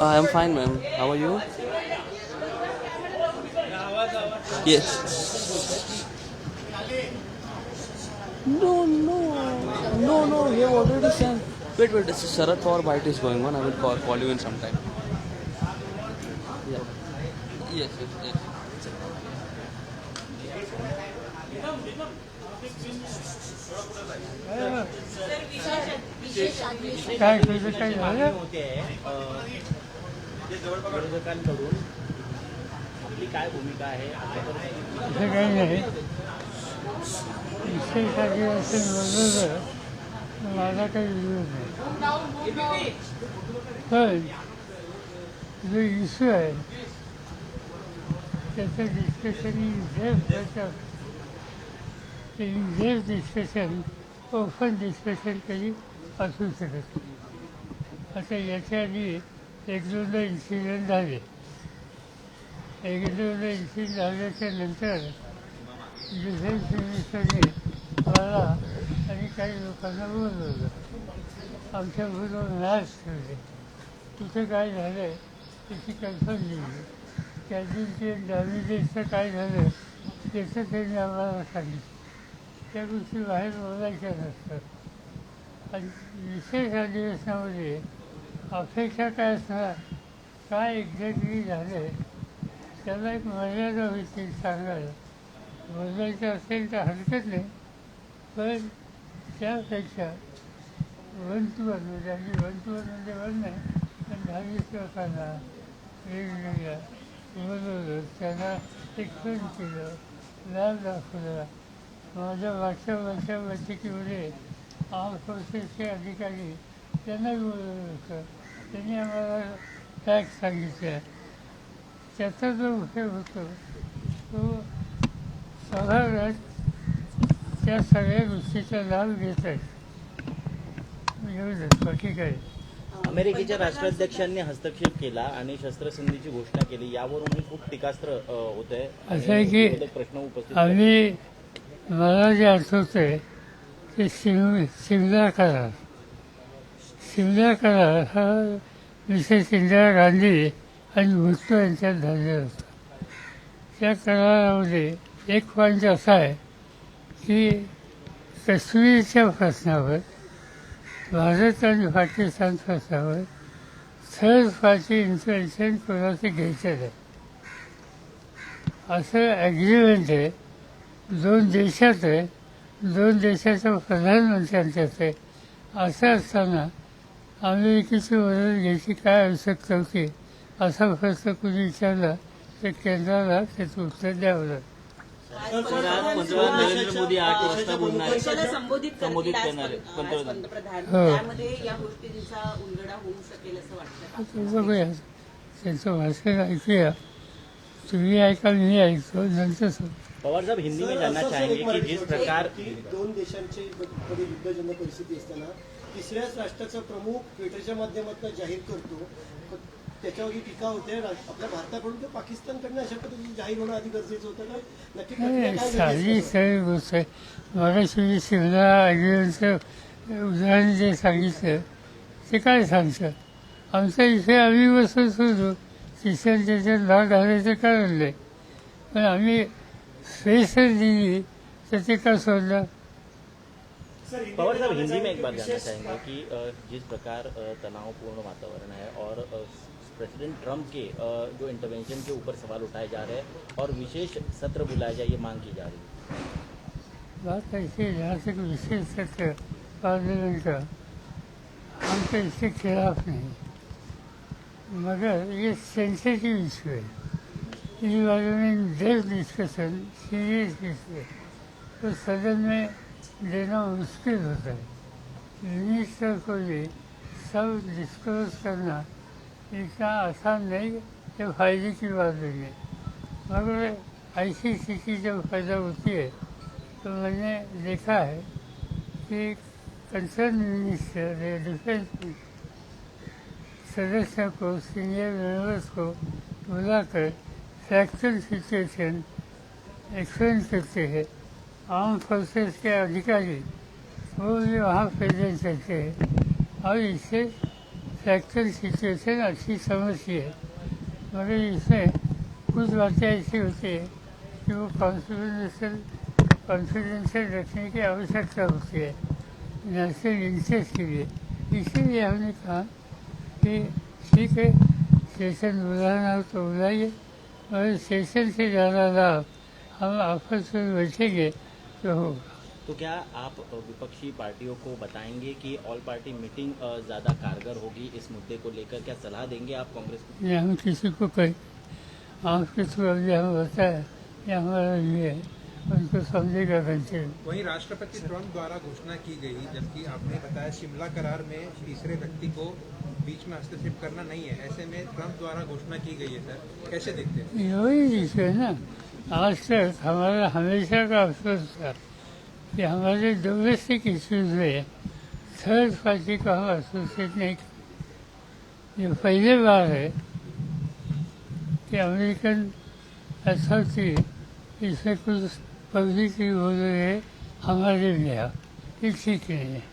I am fine, ma'am. How are you? Yes. No, no, no, no. We have already sent. Wait, wait. This is Sharad Power bite is going on. I will call, call you in some time. Yeah. Yes, yes, yes. काय तुझं काय झालं होते विरोधकांकडून आपली काय भूमिका आहे? असं काही नाही. असं तर माझा काही विरोध नाही. पण जो इश्यू आहे त्याचं डिस्कशन इझेफ डिस्कशन ओपन डिस्कशन कधी असू शकत नाही. आता याच्या आधी एक दोनदा इन्सिडेंट झाले. एक दोनदा इन्सिडेंट झाल्याच्यानंतर डिफेन्स मिनिस्टरने मला आणि काही लोकांना बोलवलं. आमच्याबरोबर मॅच ठेवले कुठे काय झालं त्याची कल्पना दिली. त्या दिवशी डॅमेजेसचं काय झालं त्याचं त्यांनी आम्हाला सांगितलं. त्या गोष्टी बाहेर बोलायच्या नसतात आणि विशेष अधिवेशनामध्ये अपेक्षा काय असणार? काय एक्झॅक्टली झालं? त्याला एक मर्यादा होती सांगायला. बदलायचं असेल तर हरकत नाही. पण त्यापेक्षा वन टू वन म्हणजे अगदी वन टू वन म्हणजे वन नाही पण दहावीस लोकांना वेगवेगळ्या बोलवलं त्यांना एक्सप्लेन केलं लॅब दाखवला. माझ्या मागच्या वर्षा बैठकीमध्ये आर्म फोर्सेसचे अधिकारी त्यांना बोलवलं होतं त्यांनी आम्हाला फॅक्ट सांगितल्या त्याचा जो उपयोग होतो तो सभागृहात त्या सगळ्या गोष्टीचा लाभ घेत आहेत एवढंच बाकी काय? अमेरिकेच्या राष्ट्राध्यक्षांनी हस्तक्षेप केला आणि शस्त्रसंधीची घोषणा केली यावरूनही खूप टीकास्त्र होत असं आहे की प्रश्न उपस्थित. आम्ही मला जे आठवतंय ते शिम शिमला करार शिमला करार हा विशेष इंदिरा गांधी आणि भुट्टो यांच्यात झालेला होता. त्या करारामध्ये एक पॉईंट असा आहे की काश्मीरच्या प्रश्नावर भारत आणि पाकिस्तान प्रश्नावर थर्ड पार्टी इन्फॉर्मेशन कोणाचं घ्यायचं नाही. असं ॲग्रीमेंट आहे. दोन देशात आहे. दोन देशाच्या प्रधानमंत्र्यांच्यात आहे. असं असताना अमेरिकेची मदत घ्यायची काय आवश्यकता होती असा प्रश्न कुणी विचारला तर केंद्राला त्याचं उत्तर द्यावं लागतं पंतप्रधान नरेंद्र मोदी आठ वाजता बोलणार आहेत. देशाला संबोधित संबोधित करतील करणार आहेत. आज पंतप्रधान. पंतप्रधान हो. त्यामध्ये या गोष्टींचा उलगडा होऊ शकेल असं वाटतं आता बघूया त्यांचं भाषण ऐकूया तुम्ही ऐका मी ऐकतो नंतर सांगू. पवार साहब हिंदी में जानना चाहेंगे कि जिस प्रकार की दोन देशांची मध्ये युद्धजन्य परिस्थिती असताना तिसऱ्याच राष्ट्राचा प्रमुख ट्विटरच्या माध्यमातून जाहीर करतो. त्याच्यावर ही टीका होते. आपल्या भारताकडून तर पाकिस्तानकडनं अशा पद्धतीने जाहीर होणं आधी गरजेचं होतं. का नक्की साधी गोष्ट आहे मगाशी शिमला ॲग्रीमेंटचं उदाहरण जे सांगितलं ते काय सांगतं आमचा इथे आम्ही बसून शोधू तिसऱ्या त्याच्यात भाग घालायचं कारण नाही. पण आम्ही स्पेशल दिली तर ते का पवार साहब हिंदी में एक बात जानना चाहेंगे कि जिस प्रकार तनावपूर्ण वातावरण है और प्रेसिडेंट ट्रंप के जो इंटरवेंशन के ऊपर सवाल उठाए जा रहे हैं और विशेष सत्र बुलाया जाए ये मांग की जा रही है। बात ऐसी है जहाँ तक विशेष सत्र पार्लियामेंट का। हम तो इसके खिलाफ नहीं। मगर ये सेंसिटिव इशू है। इस बारे में डेप्थ डिस्कशन सीरियस डिस्कशन है तो सदन में लेना मुश्किल होता है मिनिस्टर को भी सब डिस्कस करना इतना आसान नहीं कि फायदे की बात नहीं है मगर ऐसी स्थिति जब पैदा होती है तो मैंने देखा है कि कंसर्न मिनिस्टर या डिफेंस सदस्य को सीनियर मेंबर्स को बुलाकर फैक्चुअल सिचुएशन एक्सप्लेन करते हैं। आर्म फोर्सेस के अधिकारी वो भी वहाँ प्रेजेंट रहते हैं। और इससे फ्रैक्चर सिचुएशन अच्छी समझती है। मगर इसमें कुछ बातें ऐसी होती है कि वो कॉन्फिडेंशियल कॉन्फिडेंशियल रखने की आवश्यकता होती है। नेशनल इंटरेस्ट के लिए। इसीलिए हमने कहा कि ठीक है सेशन बुलाना हो तो बुलाइए। मगर सेशन से ज़्यादा लाभ हम आपस में बैठेंगे तो होगा तो क्या आप विपक्षी पार्टियों को बताएंगे कि ऑल पार्टी मीटिंग ज़्यादा कारगर होगी इस मुद्दे को लेकर? क्या सलाह देंगे आप कांग्रेस को? ये हम किसी को कहें आपके थ्रू हमें बताया हमारा ये है। उनको समझेगा कंटिन्यू वहीं राष्ट्रपति ट्रंप द्वारा घोषणा की गई जबकि आपने बताया शिमला करार में तीसरे व्यक्ति को बीच में हस्तक्षेप करना नहीं है। ऐसे में ट्रंप द्वारा घोषणा की गई है सर। कैसे देखते हैं? यही इशू है ना। आज तक हमारा हमेशा का अफसोस था कि हमारे डोमेस्टिक इश्यूज में थर्ड पार्टी को हम एसोसिएट नहीं ये पहली बार है कि अमेरिकन अथॉरिटी इसमें कुछ पब्लिकली बोल हो रहे हमारे लिए ठीक है